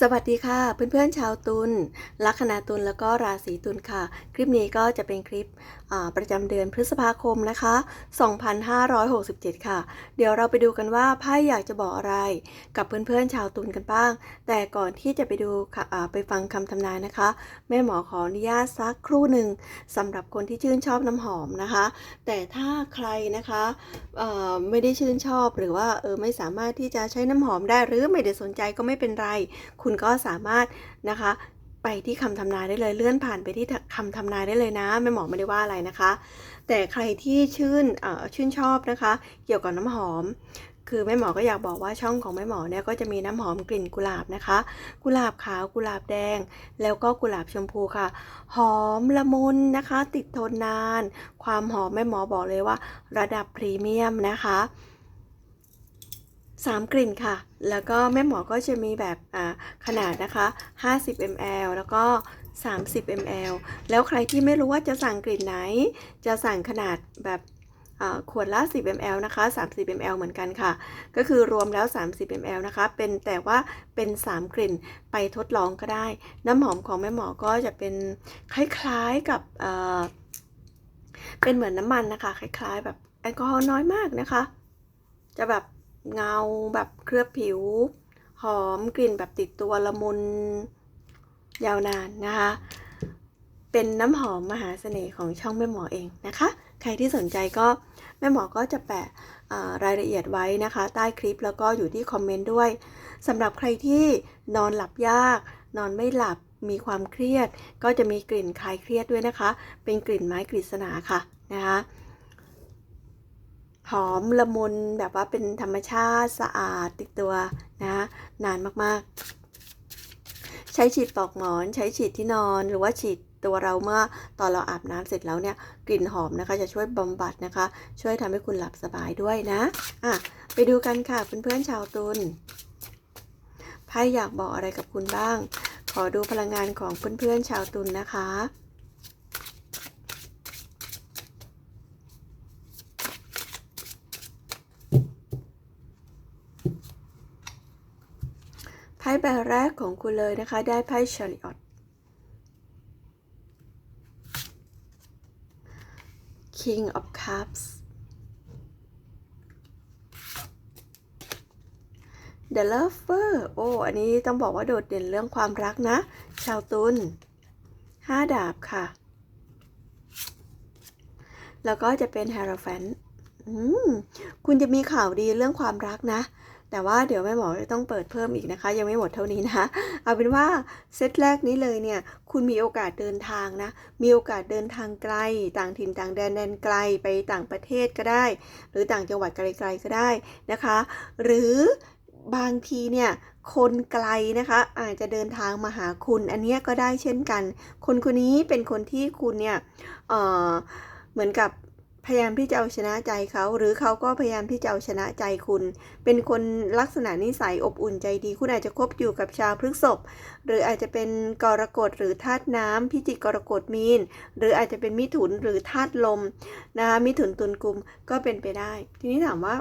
สวัสดีค่ะ เพื่อนๆชาวตุลลัคนาตุลแล้วก็ราศีตุลค่ะ คลิปนี้ก็จะเป็นคลิปประจำเดือนพฤษภาคมนะคะ 2567 ค่ะ เดี๋ยวเราไปดูกันว่าไพ่อยากจะบอกอะไร กับเพื่อนๆชาวตุลกันบ้าง แต่ก่อนที่จะไปดูค่ะไปฟังคำทำนายนะคะ แม่หมอขออนุญาตสักครู่หนึ่งสำหรับคนที่ชื่นชอบน้ำหอมนะคะ แต่ถ้าใครนะคะไม่ได้ชื่นชอบหรือว่าเออไม่สามารถที่จะใช้น้ำหอมได้หรือไม่ได้สนใจก็ไม่เป็นไร คุณก็สามารถนะคะ ไปที่คำทำนายได้เลยเลื่อนผ่านไปที่คำทำนายได้เลยนะแม่หมอไม่ได้ว่าอะไรนะคะ แต่ใครที่ชื่นชื่นชอบนะคะ เกี่ยวกับน้ำหอม คือแม่หมอก็อยากบอกว่าช่องของแม่หมอเนี่ยก็จะมีน้ำหอมกลิ่นกุหลาบนะคะ กุหลาบขาวกุหลาบแดง แล้วก็กุหลาบชมพูค่ะ หอมละมุนนะคะ ติดทนนาน ความหอมแม่หมอบอกเลยว่า ระดับพรีเมียมนะคะ 3 กลิ่นค่ะ แล้วก็แม่หมอก็จะมีแบบขนาดนะคะ 50 ml แล้วก็ 30 ml แล้วใครที่ไม่รู้ว่าจะสั่งกลิ่นไหน จะสั่งขนาดแบบขวดละ 10 ml นะคะ 30 ml เหมือนกันค่ะ ก็คือรวมแล้ว 30 ml นะคะ เป็นแต่ว่าเป็น 3 กลิ่นไปทดลองก็ได้ น้ำหอมของแม่หมอก็จะเป็นคล้ายๆกับเป็นเหมือนน้ำมันนะคะ คล้ายๆ แบบแอลกอฮอล์น้อยมากนะคะ จะแบบ เงาแบบเคลือบผิว หอมกลิ่นแบบติดตัวละมุนยาวนานนะคะ เป็นน้ำหอมมหาเสน่ห์ของช่องแม่หมอเองนะคะ ใครที่สนใจก็แม่หมอก็จะแปะรายละเอียดไว้นะคะ ใต้คลิปแล้วก็อยู่ที่คอมเมนต์ด้วยสำหรับใครที่นอนหลับยาก นอนไม่หลับมีความเครียด ก็จะมีกลิ่นคลายเครียดด้วยนะคะ เป็นกลิ่นไม้กฤษณาค่ะนะคะ หอมละมุนแบบว่าเป็นธรรมชาติสะอาดติดตัวนะนานมากๆ ใช้ฉีดปลอกหมอนใช้ฉีดที่นอนหรือว่าฉีดตัวเราเมื่อตอนเราอาบน้ำเสร็จแล้วเนี่ยกลิ่นหอมนะคะจะช่วยบำบัดนะคะ ช่วยทำให้คุณหลับสบายด้วยนะอะไปดูกันค่ะเพื่อนๆชาวตุลไพ่อยากบอกอะไรกับคุณบ้าง ขอดูพลังงานของเพื่อนๆชาวตุลนะคะ ใบแรกของคุณเลยนะคะ ได้ไพ่ชาริออต King of Cups The Lover โอ้ อันนี้ต้องบอกว่าโดดเด่นเรื่องความรักนะ ชาวตุลห้าดาบค่ะ แล้วก็จะเป็น h ฮ r o p h a n t อืมคุณจะมีข่าวดีเรื่องความรักนะ แต่ว่าเดี๋ยวแม่หมอจะต้องเปิดเพิ่มอีกนะคะ ยังไม่หมดเท่านี้นะเอาเป็นว่าเซตแรกนี้เลยเนี่ยคุณมีโอกาสเดินทางนะ มีโอกาสเดินทางไกล ต่างถิ่นต่างแดนแดนไกลไปต่างประเทศก็ได้ หรือต่างจังหวัดไกลๆก็ได้นะคะ หรือบางทีเนี่ยคนไกลนะคะอาจจะเดินทางมาหาคุณ อันนี้ก็ได้เช่นกัน คนคนนี้เป็นคนที่คุณเนี่ยเเหมือนกับ พยายามที่จะเอาชนะใจเขา หรือเขาก็พยายามที่จะเอาชนะใจคุณ เป็นคนลักษณะนิสัยอบอุ่นใจดี คุณอาจจะคบอยู่กับชาวพฤกษภหรืออาจจะเป็นกรกฎหรือธาตุน้ำพิจิกกรกฎมีน หรืออาจจะเป็นมิถุนหรือธาตุลมนะคะมิถุนตุลกุมก็เป็นไปได้ ทีนี้ถามว่า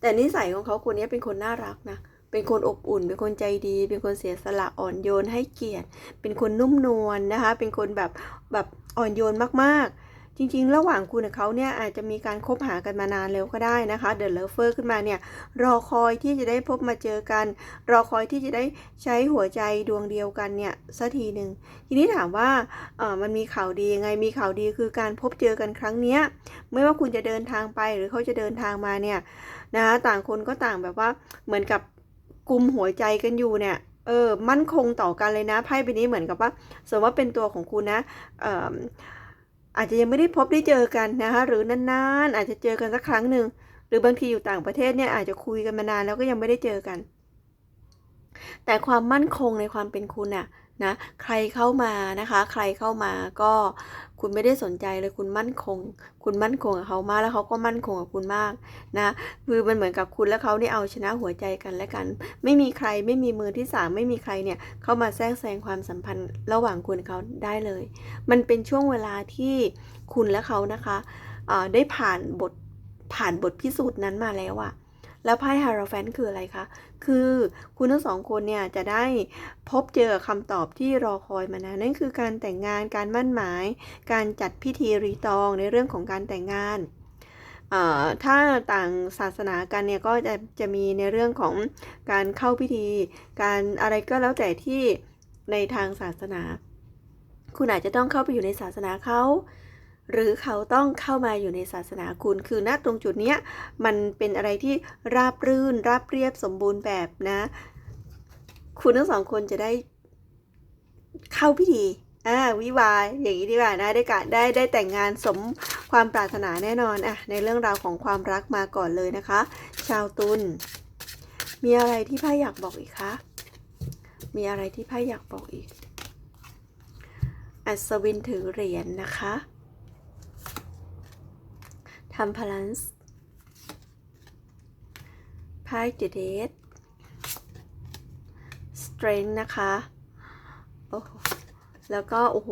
แต่นิสัยของเขาคนนี้เป็นคนน่ารักนะเป็นคนอบอุ่น เป็นคนใจดี เป็นคนเสียสละอ่อนโยนให้เกียรติ เป็นคนนุ่มนวลนะคะ เป็นคนแบบแบบอ่อนโยนมากๆ จริงๆ ระหว่างคุณกับเขาเนี่ยอาจจะมีการคบหากันมานานแล้วก็ได้นะคะเด e l เลเฟอร์ขึ้นมาเนี่ยรอคอยที่จะได้พบมาเจอกัน รอคอยที่จะได้ใช้หัวใจดวงเดียวกันเนี่ยสักทีหนึ่งทีนี้ถามว่าเออมันมีข่าวดียังไงมีข่าวดีคือการพบเจอกันครั้งเนี้ยไม่ว่าคุณจะเดินทางไปหรือเขาจะเดินทางมาเนี่ยนะคะต่างคนก็ต่างแบบว่าเหมือนกับกลุ่มหัวใจกันอยู่เนี่ยเออมั่นคงต่อกันเลยนะไพ่ใบนี้เหมือนกับว่าสมมติว่าเป็นตัวของคุณนะเออ อาจจะยังไม่ได้พบได้เจอกันนะคะหรือนานๆอาจจะเจอกันสักครั้งหนึ่งหรือบางทีอยู่ต่างประเทศเนี่ยอาจจะคุยกันมานานแล้วก็ยังไม่ได้เจอกัน แต่ความมั่นคงในความเป็นคุณอะ นะใครเข้ามานะคะ ใครเข้ามาก็คุณไม่ได้สนใจเลยคุณมั่นคง คุณมั่นคงกับเขามากแล้วเขาก็มั่นคงกับคุณมากนะคือมันเหมือนกับคุณและเขาเนี่ยเอาชนะหัวใจกันและกัน ไม่มีใครไม่มีมือที่สามไม่มีใครเนี่ยเข้ามาแทรกแซงความสัมพันธ์ระหว่างคุณเขาได้เลย มันเป็นช่วงเวลาที่คุณและเขานะคะได้ผ่านบทผ่านบทพิสูจน์นั้นมาแล้วอะ แล้วไพ่ฮาราแฟนคืออะไรคะ คือคุณทั้งสองคนเนี่ยจะได้พบเจอคำตอบที่รอคอยมานานนั่นคือการแต่งงานการมั่นหมาย การจัดพิธีรีตองในเรื่องของการแต่งงานถ้าต่างศาสนากันเนี่ยก็จะจะมีในเรื่องของการเข้าพิธี การอะไรก็แล้วแต่ที่ในทางศาสนา คุณอาจจะต้องเข้าไปอยู่ในศาสนาเขา หรือเขาต้องเข้ามาอยู่ในศาสนาคุณ คือณตรงจุดเนี้ยมันเป็นอะไรที่ราบรื่น ราบเรียบสมบูรณ์แบบนะ คุณทั้งสองคนจะได้เข้าพิธีอ่าวิวาอย่างนี้ดีกว่านะได้กะได้ได้แต่งงานสมความปรารถนาแน่นอนอะในเรื่องราวของความรักมาก่อนเลยนะคะ ชาวตุลมีอะไรที่ไพ่อยากบอกอีกคะมีอะไรที่ไพ่อยากบอกอีก อัศวินถือเหรียญนนะคะ ทำพลันส์ไพ่เดเดสสเตรนนะคะโอ้แล้วก็ โอ้โห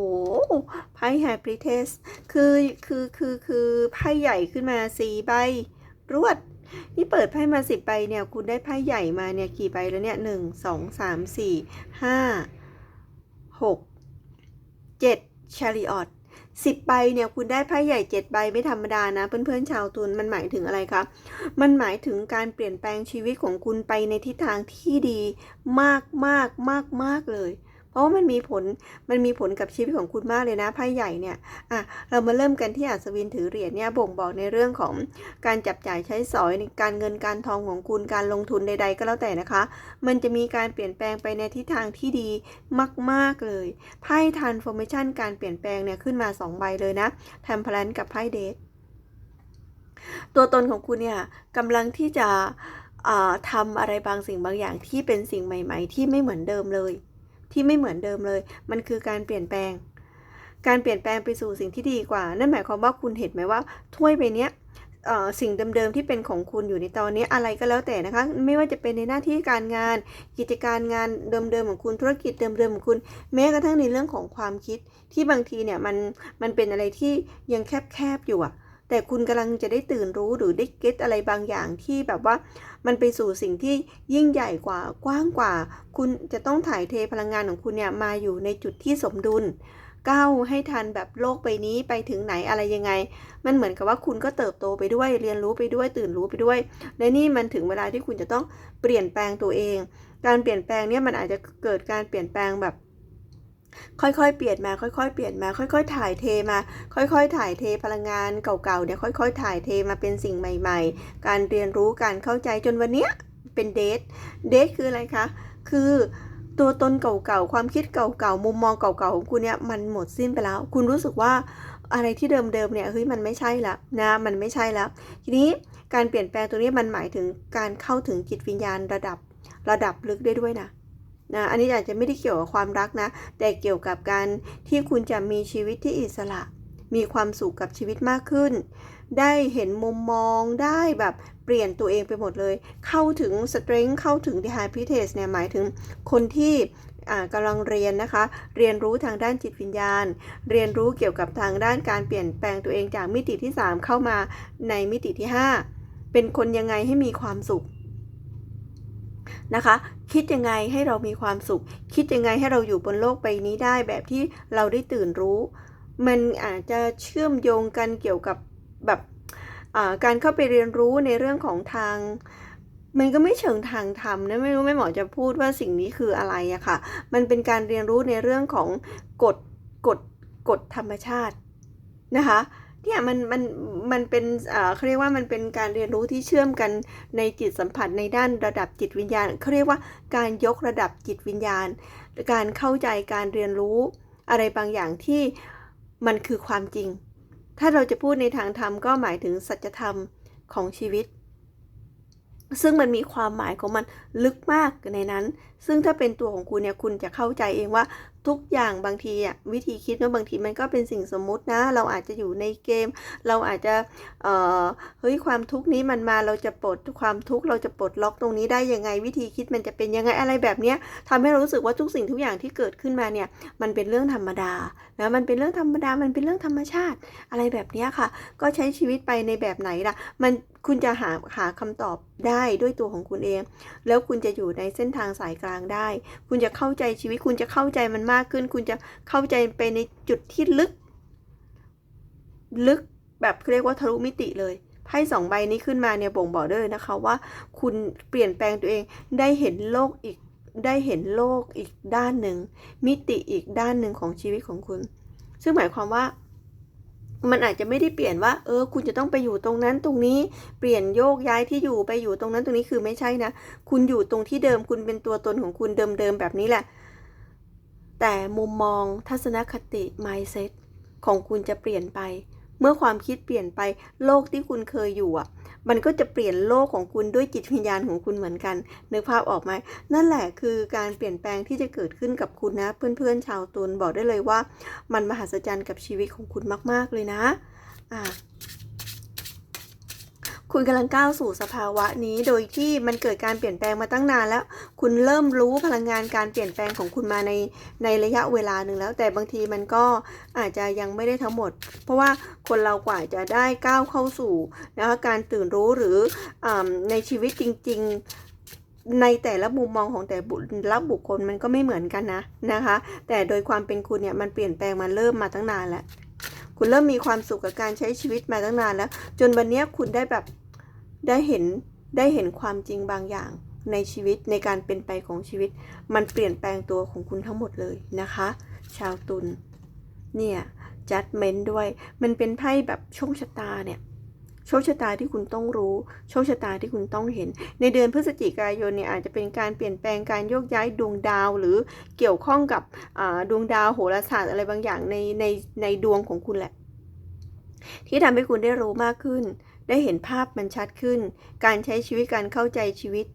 ไพ่แฮปปี้เทสคือ คือ คือ คือไพ่ใหญ่ขึ้นมาสี่ใบ รวด นี่เปิดไพ่มาสิบใบเนี่ย คุณได้ไพ่ใหญ่มาเนี่ย กี่ใบแล้วเนี่ยหนึ่งสองสามสี่ห้าหกเจ็ดชาริออต สิบใบเนี่ยคุณได้ไพ่ใหญ่เจ็ดใบไม่ธรรมดานะ เพื่อนๆชาวตุลมันหมายถึงอะไรคะมันหมายถึงการเปลี่ยนแปลงชีวิตของคุณไปในทิศทางที่ดีมากมากมากมากเลย เพราะว่ามันมีผลมันมีผลกับชีวิตของคุณมากเลยนะไพ่ใหญ่เนี่ยอะเรามาเริ่มกันที่อัศวินถือเหรียญเนี่ยบ่งบอกในเรื่องของการจับจ่ายใช้สอยในการเงินการทองของคุณการลงทุนใด ๆ ก็แล้วแต่นะคะ มันจะมีการเปลี่ยนแปลงไปในทิศทางที่ดีมากๆเลยไพ่ทันฟอร์เมชันการเปลี่ยนแปลงเนี่ยขึ้นมา 2 ใบเลยนะแทมพลันกับไพ่เดทตัวตนของคุณเนี่ยกำลังที่จะทำอะไรบางสิ่งบางอย่างที่เป็นสิ่งใหม่ ๆ ที่ไม่เหมือนเดิมเลย ที่ไม่เหมือนเดิมเลย มันคือการเปลี่ยนแปลง การเปลี่ยนแปลงไปสู่สิ่งที่ดีกว่า นั่นหมายความว่าคุณเห็นไหมว่าถ้วยใบเนี้ยเอ่อสิ่งเดิมๆที่เป็นของคุณอยู่ในตอนนี้อะไรก็แล้วแต่นะคะ ไม่ว่าจะเป็นในหน้าที่การงาน กิจการงานเดิมๆของคุณธุรกิจเดิมๆของคุณ แม้กระทั่งในเรื่องของความคิดที่บางทีเนี่ยมันมันเป็นอะไรที่ยังแคบๆอยู่อะ แต่คุณกำลังจะได้ตื่นรู้หรือได้เก็ตอะไรบางอย่างที่แบบว่า มันไปสู่สิ่งที่ยิ่งใหญ่กว่ากว้างกว่า คุณจะต้องถ่ายเทพลังงานของคุณเนี่ยมาอยู่ในจุดที่สมดุลก้าวให้ทันแบบโลกใบนี้ไปถึงไหนอะไรยังไง มันเหมือนกับว่าคุณก็เติบโตไปด้วย เรียนรู้ไปด้วย ตื่นรู้ไปด้วย และนี่มันถึงเวลาที่คุณจะต้องเปลี่ยนแปลงตัวเอง การเปลี่ยนแปลงเนี่ยมันอาจจะเกิดการเปลี่ยนแปลงแบบ ค่อยๆ เปลี่ยนมา ค่อยๆ เปลี่ยนมา ค่อย ๆ ถ่ายเทมา ค่อยๆ ถ่ายเทพลังงานเก่าๆ เนี่ยค่อย ๆ ถ่ายเทมาเป็นสิ่งใหม่ ๆ การเรียนรู้การเข้าใจจนวันเนี้ยเป็นเดท เดทคืออะไรคะ คือตัวตนเก่าๆ ความคิดเก่าๆ มุมมองเก่าๆ ของคุณเนี่ยมันหมดสิ้นไปแล้ว คุณรู้สึกว่าอะไรที่เดิมๆ เนี่ยเฮ้ยมันไม่ใช่แล้วนะ มันไม่ใช่แล้ว ทีนี้การเปลี่ยนแปลงตัวนี้มันหมายถึงการเข้าถึงจิตวิญญาณระดับระดับลึกได้ด้วยนะ นะอันนี้อาจจะไม่ได้เกี่ยวกับความรักนะ แต่เกี่ยวกับการที่คุณจะมีชีวิตที่อิสระ มีความสุขกับชีวิตมากขึ้น ได้เห็นมุมมองได้แบบเปลี่ยนตัวเองไปหมดเลย เข้าถึง strength เข้าถึง the high priestess เนี่ยหมายถึงคนที่กำลังเรียนนะคะ เรียนรู้ทางด้านจิตวิญญาณ เรียนรู้เกี่ยวกับทางด้านการเปลี่ยนแปลงตัวเองจากมิติที่ 3 เข้ามาในมิติที่ 5 เป็นคนยังไงให้มีความสุข นะคะ คิดยังไงให้เรามีความสุข คิดยังไงให้เราอยู่บนโลกใบนี้ได้แบบที่เราได้ตื่นรู้ มันอาจจะเชื่อมโยงกันเกี่ยวกับแบบการเข้าไปเรียนรู้ในเรื่องของทาง มันก็ไม่เชิงทางธรรมนะไม่รู้ไม่หมอจะพูดว่าสิ่งนี้คืออะไรอะค่ะ มันเป็นการเรียนรู้ในเรื่องของกฎกฎกฎธรรมชาตินะคะ เนี่ยมันมันมันเป็นเขาเรียกว่ามันเป็นการเรียนรู้ที่เชื่อมกันในจิตสัมผัสในด้านระดับจิตวิญญาณเขาเรียกว่าการยกระดับจิตวิญญาณ การเข้าใจการเรียนรู้อะไรบางอย่างที่มันคือความจริง ถ้าเราจะพูดในทางธรรมก็หมายถึงสัจธรรมของชีวิต ซึ่งมันมีความหมายของมันลึกมากในนั้น ซึ่งถ้าเป็นตัวของคุณเนี่ยคุณจะเข้าใจเองว่า ทุกอย่างบางทีอะวิธีคิดเนอะบางทีมันก็เป็นสิ่งสมมุตินะ เราอาจจะอยู่ในเกม เราอาจจะเอ่อเฮ้ยความทุกข์นี้มันมาเราจะปลดความทุกข์เราจะปลดล็อกตรงนี้ได้ยังไง วิธีคิดมันจะเป็นยังไงอะไรแบบเนี้ยทำให้เรารู้สึกว่าทุกสิ่งทุกอย่างที่เกิดขึ้นมาเนี่ยมันเป็นเรื่องธรรมดานะมันเป็นเรื่องธรรมดามันเป็นเรื่องธรรมชาติ อะไรแบบเนี้ยค่ะ ก็ใช้ชีวิตไปในแบบไหนล่ะมัน คุณจะหาหาคำตอบได้ด้วยตัวของคุณเอง แล้วคุณจะอยู่ในเส้นทางสายกลางได้ คุณจะเข้าใจชีวิต คุณจะเข้าใจมันมากขึ้น คุณจะเข้าใจไปในจุดที่ลึก ลึกแบบเรียกว่าทะลุมิติเลยไพ่สองใบนี้ขึ้นมาเนี่ยบ่งบอกได้เลยนะคะว่า คุณเปลี่ยนแปลงตัวเองได้เห็นโลกอีกได้เห็นโลกอีกด้านหนึ่งมิติอีกด้านหนึ่งของชีวิตของคุณ ซึ่งหมายความว่า มันอาจจะไม่ได้เปลี่ยนว่า เออ คุณจะต้องไปอยู่ตรงนั้นตรงนี้เปลี่ยนโยกย้ายที่อยู่ไปอยู่ตรงนั้นตรงนี้คือไม่ใช่นะ คุณอยู่ตรงที่เดิมคุณเป็นตัวตนของคุณเดิมๆแบบนี้แหละ แต่มุมมองทัศนคติ mindset ของคุณจะเปลี่ยนไป เมื่อความคิดเปลี่ยนไปโลกที่คุณเคยอยู่อะ มันก็จะเปลี่ยนโลกของคุณด้วยจิตวิญญาณของคุณเหมือนกันนึกภาพออกไหมนั่นแหละคือการเปลี่ยนแปลงที่จะเกิดขึ้นกับคุณนะ เพื่อนๆชาวตุลบอกได้เลยว่า มันมหัศจรรย์กับชีวิตของคุณมาก ๆเลยนะ อะ คุณกำลังก้าวสู่สภาวะนี้ โดยที่มันเกิดการเปลี่ยนแปลงมาตั้งนานแล้ว คุณเริ่มรู้พลังงานการเปลี่ยนแปลงของคุณมาในในระยะเวลาหนึ่งแล้ว แต่บางทีมันก็อาจจะยังไม่ได้ทั้งหมด เพราะว่าคนเรากว่าจะได้ก้าวเข้าสู่นะคะการตื่นรู้หรืออาในชีวิตจริง ๆในแต่ละมุมมองของแต่ละบุคคลมันก็ไม่เหมือนกันนะนะคะ แต่โดยความเป็นคุณเนี่ยมันเปลี่ยนแปลงมาเริ่มมาตั้งนานแล้ว คุณเริ่มมีความสุขกับการใช้ชีวิตมาตั้งนานแล้ว จนวันนี้คุณได้แบบ ได้เห็นได้เห็นความจริงบางอย่างในชีวิตในการเป็นไปของชีวิต มันเปลี่ยนแปลงตัวของคุณทั้งหมดเลยนะคะ ชาวตุลเนี่ยจัดเมนด้วย มันเป็นไพ่แบบโชคชะตาเนี่ยโชคชะตาที่คุณต้องรู้ โชคชะตาที่คุณต้องเห็น ในเดือนพฤศจิกายนเนี่ยอาจจะเป็นการเปลี่ยนแปลงการโยกย้ายดวงดาว หรือเกี่ยวข้องกับดวงดาวโหราศาสตร์อะไรบางอย่างในในในดวงของคุณแหละ ที่ทำให้คุณได้รู้มากขึ้น ได้เห็นภาพมันชัดขึ้น การใช้ชีวิตการเข้าใจชีวิต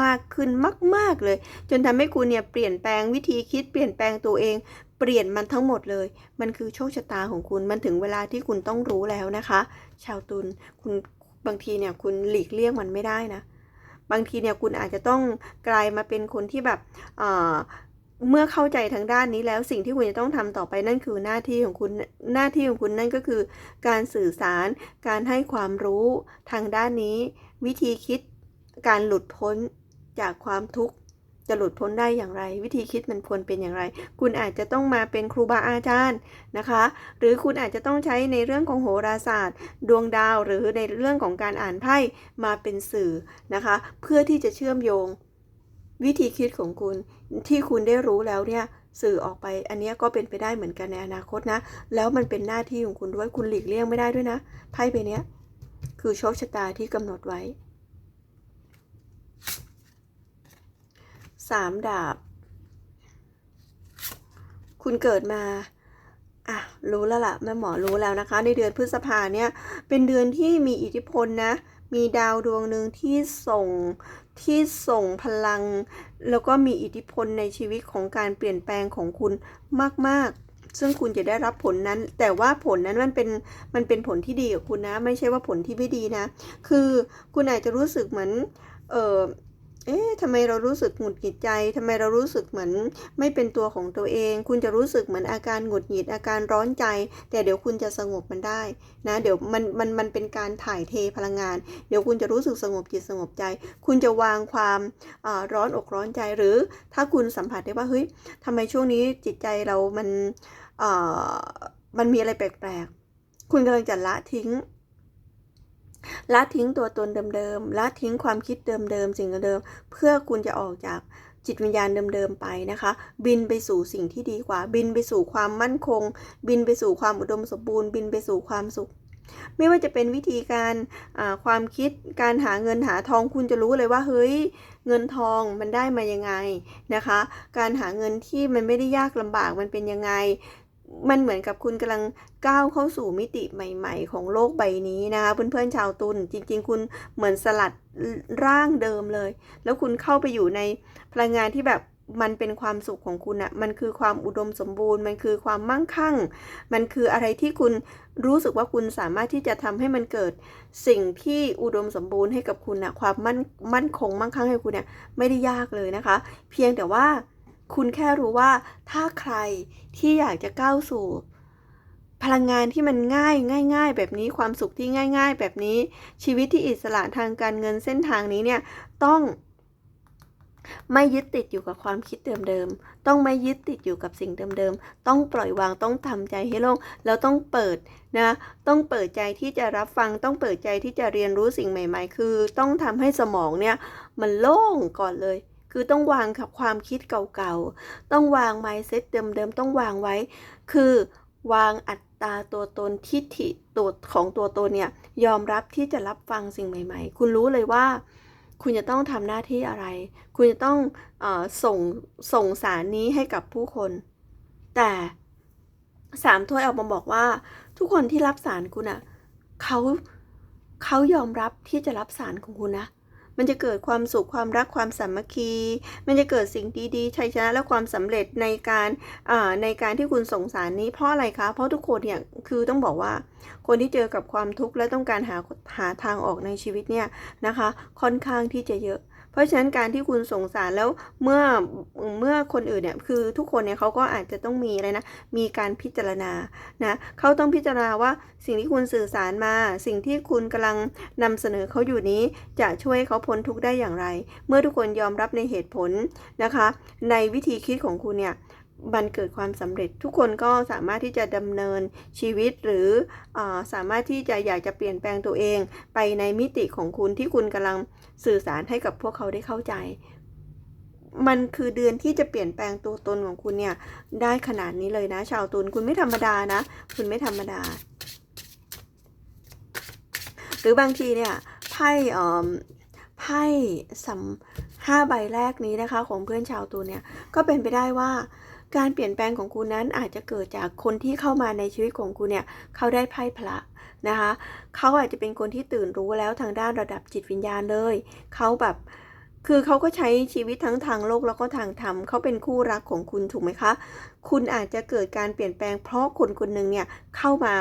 มากขึ้นมาก ๆ เลย จนทำให้คุณเนี่ยเปลี่ยนแปลงวิธีคิดเปลี่ยนแปลงตัวเอง เปลี่ยนมันทั้งหมดเลย มันคือโชคชะตาของคุณมันถึงเวลาที่คุณต้องรู้แล้วนะคะ ชาวตุลคุณบางทีเนี่ยคุณหลีกเลี่ยงมันไม่ได้นะ บางทีเนี่ยคุณอาจจะต้องกลายมาเป็นคนที่แบบ เมื่อเข้าใจทางด้านนี้แล้วสิ่งที่คุณจะต้องทำต่อไปนั่นคือหน้าที่ของคุณหน้าที่ของคุณนั่นก็คือ การสื่อสาร การให้ความรู้ทางด้านนี้ วิธีคิดการหลุดพ้นจากความทุกข์จะหลุดพ้นได้อย่างไร วิธีคิดมันควรเป็นอย่างไร คุณอาจจะต้องมาเป็นครูบาอาจารย์นะคะ หรือคุณอาจจะต้องใช้ในเรื่องของโหราศาสตร์ ดวงดาวหรือในเรื่องของการอ่านไพ่มาเป็นสื่อนะคะ เพื่อที่จะเชื่อมโยง วิธีคิดของคุณที่คุณได้รู้แล้วเนี่ยสื่อออกไป อันนี้ก็เป็นไปได้เหมือนกันในอนาคตนะ แล้วมันเป็นหน้าที่ของคุณด้วยคุณหลีกเลี่ยงไม่ได้ด้วยนะไพ่ใบนี้คือโชคชะตาที่กำหนดไว้สามดาบ คุณเกิดมาอะรู้แล้วล่ะแม่หมอรู้แล้วนะคะ ในเดือนพฤษภาเนี่ยเป็นเดือนที่มีอิทธิพลนะมีดาวดวงหนึ่งที่ส่ง ที่ส่งพลัง แล้วก็มีอิทธิพลในชีวิตของการเปลี่ยนแปลงของคุณมาก ๆซึ่งคุณจะได้รับผลนั้น แต่ว่าผลนั้นมันเป็นมันเป็นผลที่ดีกับคุณนะ ไม่ใช่ว่าผลที่ไม่ดีนะ คือคุณอาจจะรู้สึกเหมือน เออ เอ๊ะทำไมเรารู้สึกหงุดหงิดใจทำไมเรารู้สึกเหมือนไม่เป็นตัวของตัวเอง คุณจะรู้สึกเหมือนอาการหงุดหงิดอาการร้อนใจ แต่เดี๋ยวคุณจะสงบมันได้นะเดี๋ยวมันมันมันเป็นการถ่ายเทพลังงาน เดี๋ยวคุณจะรู้สึกสงบจิตสงบใจ คุณจะวางความร้อนอกร้อนใจหรือ ถ้าคุณสัมผัสได้ว่าเฮ้ยทำไมช่วงนี้จิตใจเรามันอ่ามันมีอะไรแปลกๆ คุณกำลังจะละทิ้ง ละทิ้งตัวตนเดิมๆ ละทิ้งความคิดเดิมๆ สิ่งเดิมๆ เพื่อคุณจะออกจากจิตวิญญาณเดิมๆ ไปนะคะ บินไปสู่สิ่งที่ดีกว่า บินไปสู่ความมั่นคง บินไปสู่ความอุดมสมบูรณ์ บินไปสู่ความสุข ไม่ว่าจะเป็นวิธีการความคิด การหาเงินหาทอง คุณจะรู้เลยว่า เฮ้ย เงินทองมันได้มายังไงนะคะ การหาเงินที่มันไม่ได้ยากลำบากมันเป็นยังไง มันเหมือนกับคุณกำลังก้าวเข้าสู่มิติใหม่ ๆ ของโลกใบนี้นะคะเพื่อนๆชาวตุลจริง ๆ คุณเหมือนสลัดร่างเดิมเลย แล้วคุณเข้าไปอยู่ในพลังงานที่แบบมันเป็นความสุขของคุณอะมันคือความอุดมสมบูรณ์ มันคือความมั่งคั่ง มันคืออะไรที่คุณรู้สึกว่าคุณสามารถที่จะทำให้มันเกิดสิ่งที่อุดมสมบูรณ์ให้กับคุณอะความมั่นมั่นคงมั่งคั่งให้คุณเนี่ยไม่ได้ยากเลยนะคะ เพียงแต่ว่า คุณแค่รู้ว่าถ้าใครที่อยากจะก้าวสู่ พลังงานที่มันง่ายง่าย ๆ แบบนี้ความสุขที่ง่าย ๆ แบบนี้ชีวิตที่อิสระทางการเงินเส้นทางนี้เนี่ยต้องไม่ยึดติดอยู่กับความคิดเดิมๆ ต้องไม่ยึดติดอยู่กับสิ่งเดิมๆ ต้องปล่อยวาง ต้องทำใจให้โล่ง แล้วต้องเปิดนะ ต้องเปิดใจที่จะรับฟัง ต้องเปิดใจที่จะเรียนรู้สิ่งใหม่ ๆ คือ ต้องทำให้สมองเนี่ยมันโล่งก่อนเลย คือต้องวางกับความคิดเก่าๆ ต้องวาง mindset เดิมๆ ต้องวางไว้ คือวางอัตราตัวตนทิฏฐิตัวของตัวตนเนี่ย ยอมรับที่จะรับฟังสิ่งใหม่ ๆ คุณรู้เลยว่า คุณจะต้องทำหน้าที่อะไร คุณจะต้องอส่งส่งสารนี้ให้กับผู้คน แต่สามถ้วยออกมาบอกว่า ทุกคนที่รับสารคุณอะ่ะเขาเขายอมรับที่จะรับสารของคุณนะ มันจะเกิดความสุขความรักความสามัคคี มันจะเกิดสิ่งดีๆ ชัยชนะและความสำเร็จในการในการที่คุณส่งสารนี้เพราะอะไรคะ เพราะทุกคนเนี่ยคือต้องบอกว่า คนที่เจอกับความทุกข์และต้องการหาหาทางออกในชีวิตเนี่ยนะคะ ค่อนข้างที่จะเยอะ เพราะฉะนั้นการที่คุณสงสารแล้วเมื่อเมื่อคนอื่นเนี่ยคือทุกคนเนี่ยเขาก็อาจจะต้องมีอะไรนะมีการพิจารณานะเขาต้องพิจารณาว่าสิ่งที่คุณสื่อสารมา สิ่งที่คุณกำลังนำเสนอเขาอยู่นี้จะช่วยเขาพ้นทุกข์ได้อย่างไร เมื่อทุกคนยอมรับในเหตุผลนะคะ ในวิธีคิดของคุณเนี่ย มันเกิดความสำเร็จทุกคนก็สามารถที่จะดำเนินชีวิตหรืออสามารถที่จะอยากจะเปลี่ยนแปลงตัวเอง ไปในมิติของคุณที่คุณกำลังสื่อสารให้กับพวกเขาได้เข้าใจ มันคือเดือนที่จะเปลี่ยนแปลงตัวตนของคุณเนี่ยได้ขนาดนี้เลยนะ ชาวตุลคุณไม่ธรรมดานะ คุณไม่ธรรมดา หรือบางทีเนี่ยไพ่ไพ่สัมห้าใบแรกนี้นะคะ ของเพื่อนชาวตุลเนี่ยก็เป็นไปได้ว่า การเปลี่ยนแปลงของคุณนั้นอาจจะเกิดจากคนที่เข้ามาในชีวิตของคุณเนี่ยเขาได้ไพ่พระนะคะเขาอาจจะเป็นคนที่ตื่นรู้แล้วทางด้านระดับจิตวิญญาณเลยเขาแบบคือเขาก็ใช้ชีวิตทั้งทางโลกแล้วก็ทางธรรมเขาเป็นคู่รักของคุณถูกไหมคะ คุณอาจจะเกิดการเปลี่ยนแปลงเพราะคนคนหนึ่งเนี่ยเข้ามา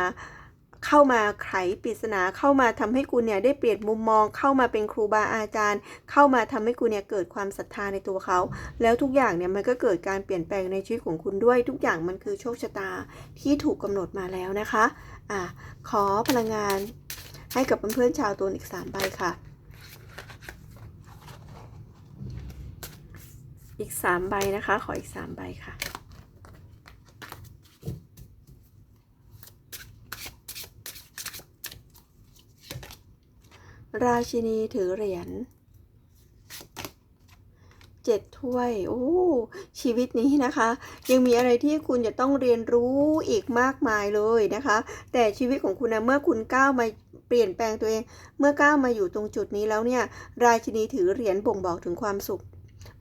เข้ามาไขปริศนาเข้ามาทำให้คุณเนี่ยได้เปลี่ยนมุมมอง เข้ามาเป็นครูบาอาจารย์ เข้ามาทำให้คุณเนี่ยเกิดความศรัทธาในตัวเขา แล้วทุกอย่างเนี่ยมันก็เกิดการเปลี่ยนแปลงในชีวิตของคุณด้วย ทุกอย่างมันคือโชคชะตาที่ถูกกำหนดมาแล้วนะคะอะขอพลังงานให้กับเพื่อนๆชาวตัวอีก3ใบค่ะ อีก 3 ใบนะคะ ขออีก 3 ใบค่ะ ราชินีถือเหรียญเจ็ดถ้วย โอ้ ชีวิตนี้นะคะ ยังมีอะไรที่คุณจะต้องเรียนรู้อีกมากมายเลยนะคะ แต่ชีวิตของคุณนะเมื่อคุณก้าวมาเปลี่ยนแปลงตัวเอง เมื่อก้าวมาอยู่ตรงจุดนี้แล้วเนี่ย ราชินีถือเหรียญบ่งบอกถึงความสุข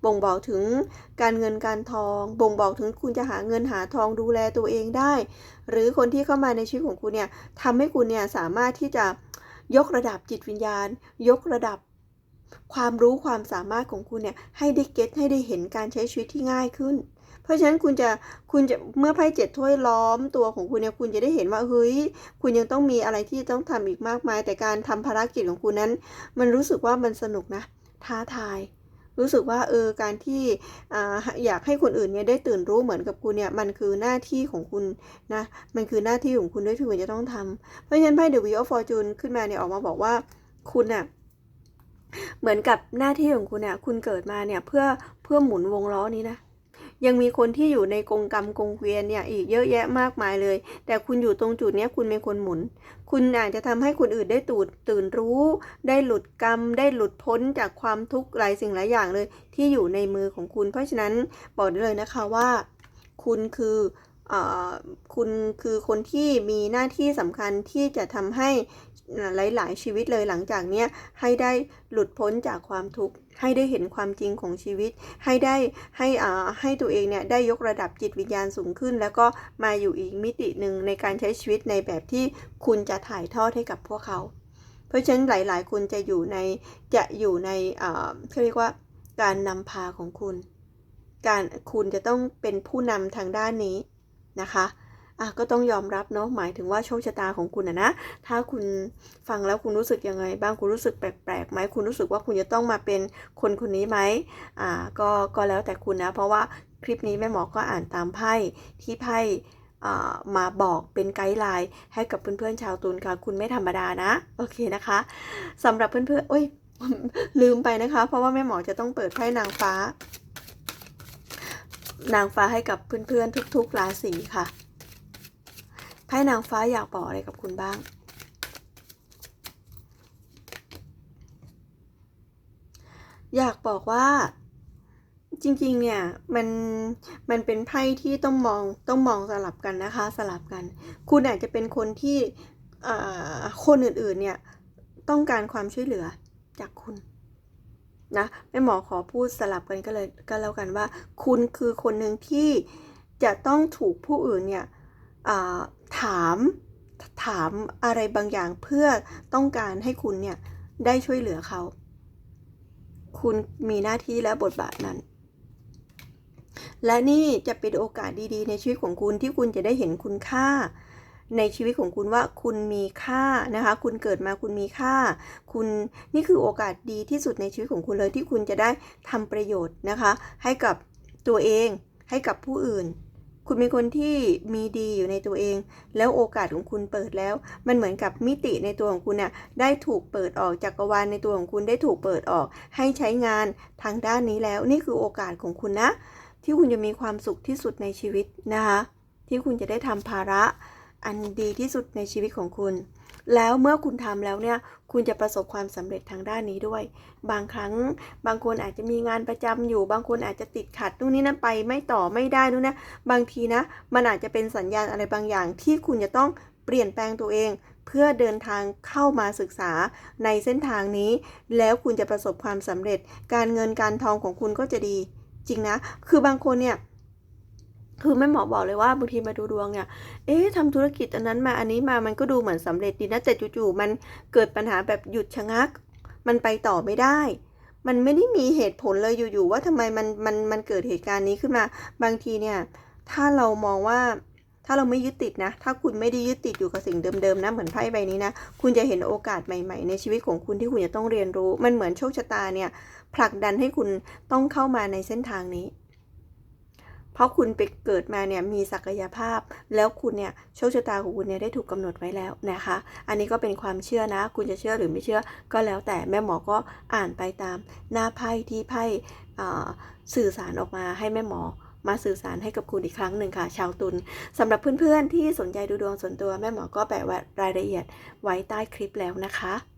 บ่งบอกถึงการเงินการทอง บ่งบอกถึงคุณจะหาเงินหาทองดูแลตัวเองได้ หรือคนที่เข้ามาในชีวิตของคุณเนี่ยทำให้คุณเนี่ยสามารถที่จะ ยกระดับจิตวิญญาณ ยกระดับความรู้ความสามารถของคุณเนี่ยให้ได้เก็ตให้ได้เห็นการใช้ชีวิตที่ง่ายขึ้น เพราะฉะนั้นคุณจะคุณจะเมื่อไพ่เจ็ดถ้วยล้อมตัวของคุณเนี่ยคุณจะได้เห็นว่าเฮ้ยคุณยังต้องมีอะไรที่ต้องทำอีกมากมาย แต่การทำภารกิจของคุณนั้น มันรู้สึกว่ามันสนุกนะท้าทาย รู้สึกว่าเออการที่อยากให้คนอื่นเนี่ยได้ตื่นรู้เหมือนกับคุณเนี่ยมันคือหน้าที่ของคุณนะมันคือหน้าที่ของคุณด้วยที่คุณจะต้องทำเพราะฉะนั้นไพ่ The Wheel of Fortune ขึ้นมาเนี่ยออกมาบอกว่าคุณน่ะเหมือนกับหน้าที่ของคุณเนี่ยคุณเกิดมาเนี่ยเพื่อเพื่อหมุนวงล้อนี้นะ ยังมีคนที่อยู่ในกงกรรมกงเวียนเนี่ยอีกเยอะแยะมากมายเลย แต่คุณอยู่ตรงจุดนี้คุณเป็นคนหมุน คุณอาจจะทำให้คนอื่นได้ตื่นตื่นรู้ ได้หลุดกรรม ได้หลุดพ้นจากความทุกข์หลายสิ่งหลายอย่างเลย ที่อยู่ในมือของคุณ เพราะฉะนั้นบอกได้เลยนะคะว่า คุณคือ คุณคือคนที่มีหน้าที่สำคัญที่จะทำให้หลาย ๆ ชีวิตเลยหลังจากเนี้ยให้ได้หลุดพ้นจากความทุกข์ให้ได้เห็นความจริงของชีวิต ให้ได้ให้อ่าให้ตัวเองเนี่ยได้ยกระดับจิตวิญญาณสูงขึ้น แล้วก็มาอยู่อีกมิติหนึ่งในการใช้ชีวิตในแบบที่คุณจะถ่ายทอดให้กับพวกเขา เพราะฉะนั้นหลาย ๆ คนจะอยู่ในจะอยู่ในอ่าเขาเรียกว่าการนำพาของคุณ การคุณจะต้องเป็นผู้นำทางด้านนี้ นะคะอะก็ต้องยอมรับเนาะหมายถึงว่าโชคชะตาของคุณอะนะ ถ้าคุณฟังแล้วคุณรู้สึกยังไง บ้างคุณรู้สึกแปลกๆไหมคุณรู้สึกว่าคุณจะต้องมาเป็นคนคนนี้ไหมอ่าก็ก็แล้วแต่คุณนะ เพราะว่าคลิปนี้แม่หมอก็อ่านตามไพ่ที่ไพ่มาบอกเป็นไกด์ไลน์ให้กับเพื่อนๆชาวตุลค่ะ คุณไม่ธรรมดานะ โอเคนะคะสำหรับเพื่อนๆโอ้ยลืมไปนะคะ เพราะว่าแม่หมอจะต้องเปิดไพ่นางฟ้า นางฟ้าให้กับเพื่อนๆทุกๆราศีค่ะไพ่นางฟ้าอยากบอกอะไรกับคุณบ้าง อยากบอกว่าจริงๆ เนี่ยมันมันเป็นไพ่ที่ต้องมองต้องมองสลับกันนะคะสลับกัน คุณอาจจะเป็นคนที่คนอื่นๆเนี่ยต้องการความช่วยเหลือจากคุณ นะแม่หมอขอพูดสลับกันก็เลยก็แล้วกันว่า คุณคือคนหนึ่งที่จะต้องถูกผู้อื่นเนี่ยถามถามอะไรบางอย่างเพื่อต้องการให้คุณเนี่ยได้ช่วยเหลือเขา คุณมีหน้าที่และบทบาทนั้น และนี่จะเป็นโอกาสดีๆ ในชีวิตของคุณที่คุณจะได้เห็นคุณค่า ในชีวิตของคุณว่าคุณมีค่านะคะ คุณเกิดมาคุณมีค่า คุณนี่คือโอกาสดีที่สุดในชีวิตของคุณเลยที่คุณจะได้ทำประโยชน์นะคะ ให้กับตัวเองให้กับผู้อื่น คุณเป็นคนที่มีดีอยู่ในตัวเอง แล้วโอกาสของคุณเปิดแล้ว มันเหมือนกับมิติในตัวของคุณน่ะได้ถูกเปิดออกจักรวาลในตัวของคุณได้ถูกเปิดออก ให้ใช้งานทางด้านนี้แล้ว นี่คือโอกาสของคุณนะ ที่คุณจะมีความสุขที่สุดในชีวิตนะคะ ที่คุณจะได้ทำภาระ อันดีที่สุดในชีวิตของคุณ แล้วเมื่อคุณทำแล้วเนี่ย คุณจะประสบความสำเร็จทางด้านนี้ด้วย บางครั้งบางคนอาจจะมีงานประจำอยู่ บางคนอาจจะติดขัดนู่นนี่นั่นไปไม่ต่อไม่ได้นู่นนะบางทีนะ มันอาจจะเป็นสัญญาณอะไรบางอย่าง ที่คุณจะต้องเปลี่ยนแปลงตัวเองเพื่อเดินทางเข้ามาศึกษาในเส้นทางนี้ แล้วคุณจะประสบความสำเร็จ การเงินการทองของคุณก็จะดี จริงนะ คือบางคนเนี่ย คือแม่หมอบอกเลยว่าบางทีมาดูดวงเนี่ย เอ๊ะทำธุรกิจอันนั้นมาอันนี้มามันก็ดูเหมือนสำเร็จดีนะแต่จู่ๆมันเกิดปัญหาแบบหยุดชะงัก มันไปต่อไม่ได้ มันไม่ได้มีเหตุผลเลยอยู่ๆว่าทำไมมันมันมันเกิดเหตุการณ์นี้ขึ้นมา บางทีเนี่ย ถ้าเรามองว่าถ้าเราไม่ยึดติดนะ ถ้าคุณไม่ได้ยึดติดอยู่กับสิ่งเดิมๆนะ เหมือนไพ่ใบนี้นะ คุณจะเห็นโอกาสใหม่ๆ ในชีวิตของคุณที่คุณจะต้องเรียนรู้ มันเหมือนโชคชะตาเนี่ย ผลักดันให้คุณต้องเข้ามาในเส้นทางนี้ เพราะคุณไปเกิดมาเนี่ยมีศักยภาพ แล้วคุณเนี่ยโชคชะตาของคุณเนี่ยได้ถูกกำหนดไว้แล้วนะคะ อันนี้ก็เป็นความเชื่อนะ คุณจะเชื่อหรือไม่เชื่อก็แล้วแต่แม่หมอก็อ่านไปตามหน้าไพ่ที่ไพ่สื่อสารออกมาให้แม่หมอมาสื่อสารให้กับคุณอีกครั้งหนึ่งค่ะ ชาวตุลสำหรับเพื่อนๆที่สนใจดูดวงส่วนตัวแม่หมอก็แปะไว้รายละเอียดไว้ใต้คลิปแล้วนะคะ